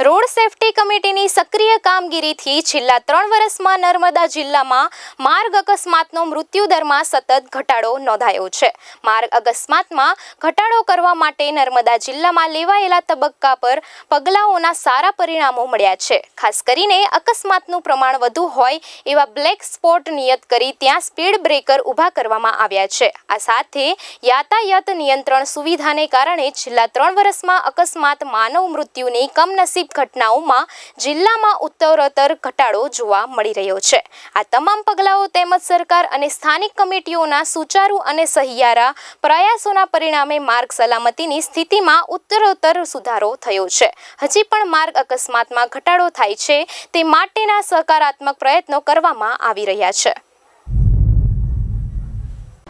Road safety કમિટીની સક્રિય કામગીરીથી છેલ્લા ત્રણ વર્ષમાં નર્મદા જિલ્લામાં માર્ગ અકસ્માતનો મૃત્યુદરમાં સતત ઘટાડો નોંધાયો છે. માર્ગ અકસ્માતમાં ઘટાડો કરવા માટે નર્મદા જિલ્લામાં લેવાયેલા તબક્કા પર પગલાઓના સારા પરિણામો મળ્યા છે. ખાસ કરીને અકસ્માતનું પ્રમાણ વધુ હોય એવા બ્લેક સ્પોટ નિયત કરી ત્યાં સ્પીડ બ્રેકર ઊભા કરવામાં આવ્યા છે. આ સાથે યાતાયાત નિયંત્રણ સુવિધાને કારણે છેલ્લા ત્રણ વર્ષમાં અકસ્માત માનવ મૃત્યુની કમનસીબ ઘટનાઓમાં જિલ્લામાં ઉત્તરોત્તર ઘટાડો જોવા મળી રહ્યો છે. આ તમામ પગલાઓ તેમજ સરકાર અને સ્થાનિક કમિટીઓના સુચારુ અને સહિયારા પ્રયાસોના પરિણામે માર્ગ સલામતીની સ્થિતિમાં ઉત્તરોત્તર સુધારો થયો છે. હજી પણ માર્ગ અકસ્માતમાં ઘટાડો થાય છે તે માટેના સકારાત્મક પ્રયત્નો કરવામાં આવી રહ્યા છે.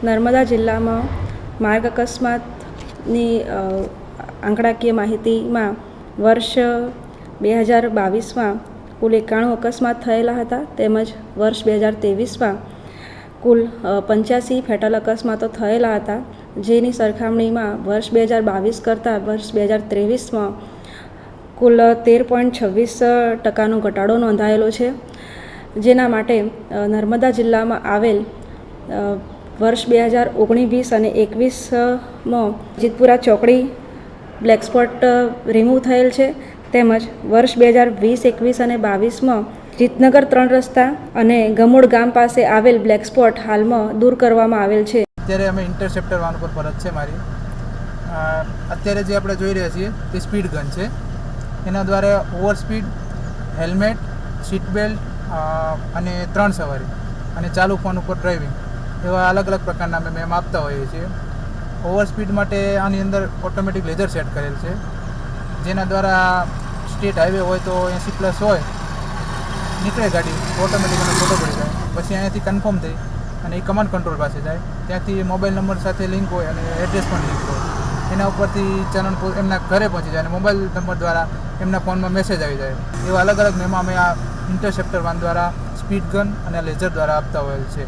નર્મદા જિલ્લામાં માર્ગ અકસ્માતની આંકડાકીય માહિતીમાં વર્ષ બે હજાર બાવીસમાં કુલ એકાણું અકસ્માત થયેલા હતા. તેમજ વર્ષ બે હજાર ત્રેવીસમાં કુલ પંચ્યાસી ફેટલ અકસ્માતો થયેલા હતા. જેની સરખામણીમાં વર્ષ બે હજાર બાવીસ કરતાં વર્ષ બે હજાર ત્રેવીસમાં કુલ તેર પોઈન્ટ છવ્વીસ ટકાનો ઘટાડો નોંધાયેલો છે. જેના માટે નર્મદા જિલ્લામાં આવેલ વર્ષ બે હજાર ઓગણીસ અને એકવીસમાં જીતપુરા ચોકડી બ્લેક સ્પોટ રિમૂવ થયેલ છે. તેમજ વર્ષ બે હજાર વીસ, એકવીસ અને બાવીસમાં જીતનગર ત્રણ રસ્તા અને ગમુડ ગામ પાસે આવેલ બ્લેક સ્પોટ હાલમાં દૂર કરવામાં આવેલ છે. અત્યારે અમે ઇન્ટરસેપ્ટર વાન ઉપર પરત છે મારી. અત્યારે જે આપણે જોઈ રહ્યા છીએ તે સ્પીડ ગન છે. એના દ્વારા over speed, helmet, seat belt અને ત્રણ સવારી અને ચાલુ ફોન ઉપર ડ્રાઇવિંગ એવા અલગ અલગ પ્રકારના અમે મેમ આપતા હોઈએ છીએ. ઓવર સ્પીડ માટે આની અંદર ઓટોમેટિક લેઝર સેટ કરેલ છે. જેના દ્વારા સ્ટેટ હાઈવે હોય તો એંસી પ્લસ હોય, નીકળે ગાડી ઓટોમેટિક ફોટો પડી જાય. પછી અહીંયાથી કન્ફર્મ થઈ અને એ કમાન્ડ કંટ્રોલ પાસે જાય. ત્યાંથી મોબાઈલ નંબર સાથે લિંક હોય અને એડ્રેસ પણ લિંક હોય. એના ઉપરથી ચરણ એમના ઘરે પહોંચી જાય અને મોબાઈલ નંબર દ્વારા એમના ફોનમાં મેસેજ આવી જાય. એવા અલગ અલગ મેમો અમે આ ઇન્ટરસેપ્ટર વાન દ્વારા સ્પીડ ગન અને લેઝર દ્વારા આપતા હોય છે.